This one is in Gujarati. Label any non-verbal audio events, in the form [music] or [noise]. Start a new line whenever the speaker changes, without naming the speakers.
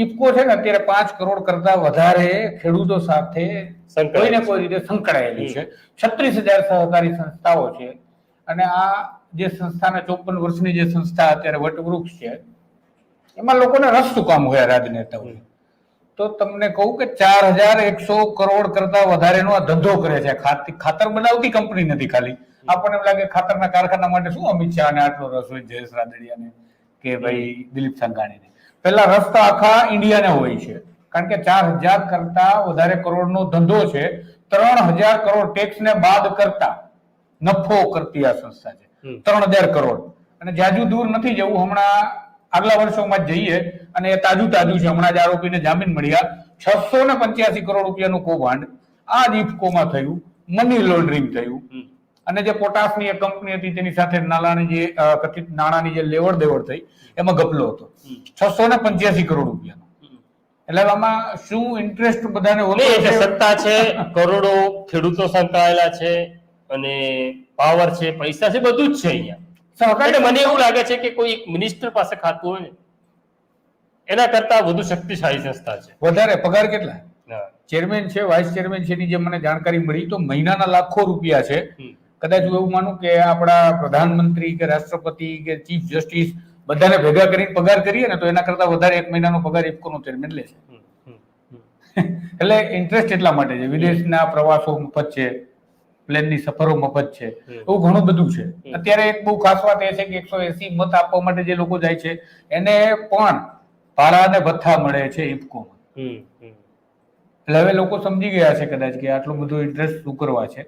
ઇફકો છે ને અત્યારે પાંચ કરોડ કરતા વધારે ખેડૂતો સાથે
કોઈ
ને કોઈ રીતે સંકળાયેલી છે. છત્રીસ હજાર સહકારી સંસ્થાઓ છે. અને આ જે સંસ્થાના ચોપન વર્ષની જે સંસ્થા અત્યારે વટવૃક્ષ છે એમાં લોકોને રસ શું કામ હોય રાજનેતાઓ? તો તમને કહું કે ચાર હજાર એકસો કરોડ કરતા વધારેનો આ ધંધો કરે છે. ખાત- ખાતર બનાવતી કંપની નથી ખાલી. આપણને એમ લાગે ખાતરના કારખાના માટે શું અમિત શાહ ને આટલો રસ હોય જયેશ રાદડિયાને કે ભાઈ દિલીપ સંઘાણીને. પહેલા રસ્તા આખા ઇન્ડિયાને હોય છે. કારણ કે ચાર હજાર કરતા વધારે કરોડનો ધંધો છે. ત્રણ હજાર કરોડ ટેક્સ ને બાદ કરતા નફો કરતી આ સંસ્થા છે. ત્રણ હજાર કરોડ. અને જાજુ દૂર નથી જવું. હમણાં આગલા વર્ષોમાં જઈએ અને એ તાજું તાજું છે. હમણાં જ આરોપીને જામીન મળ્યા. છસો ને પંચ્યાસી કરોડ રૂપિયાનું કૌભાંડ આ જ ઇફકોમાં થયું. મની લોન્ડરિંગ થયું. અને જે પોટાશની એક કંપની હતી તેની સાથે નાણાંની જે કથિત નાણાંની જે લેવડ દેવડ થઈ એમાં ગપલો હતો. છસો ને પંચ્યાસી કરોડ રૂપિયાનો. એટલે આમાં શું ઇન્ટરેસ્ટ બધાને
ઓલો
છે?
સત્તા છે કરોડો ખેડૂતો સંકળાયેલા છે અને પાવર છે પૈસા છે બધું જ છે અહીંયા. એટલે મને એવું લાગે છે કે કોઈ એક મિનિસ્ટર પાસે ખાતું હોય ને એના કરતા વધુ શક્તિશાળી સંસ્થા છે.
વધારે. પગાર કેટલા? ચેરમેન છે વાઇસ ચેરમેન છે એની જે મને જાણકારી મળી તો મહિનાના લાખો રૂપિયા છે. કદાચ હું એવું માનું કે આપણા પ્રધાનમંત્રી કે રાષ્ટ્રપતિ કે ચીફ જસ્ટિસ બધાને ભેગા કરીને પગાર કરીએ ને તો એના કરતા વધારે એક મહિનાનો પગાર ઇફકોનો ચેરમેન લે છે. [laughs] એટલે ઇન્ટરેસ્ટ એટલા માટે છે. વિદેશના પ્રવાસો મફત છે. પ્લેનની સફરો મફત છે. એવું ઘણું બધું છે. અત્યારે એક બહુ ખાસ વાત એ છે કે એકસો એસી મત આપવા માટે જે લોકો જાય છે એને પણ ભાડા અને ભથ્થા મળે છે ઇફકોમાં. એટલે હવે લોકો સમજી ગયા છે કદાચ કે આટલું બધું ઇન્ટરેસ્ટ શું કરવા છે.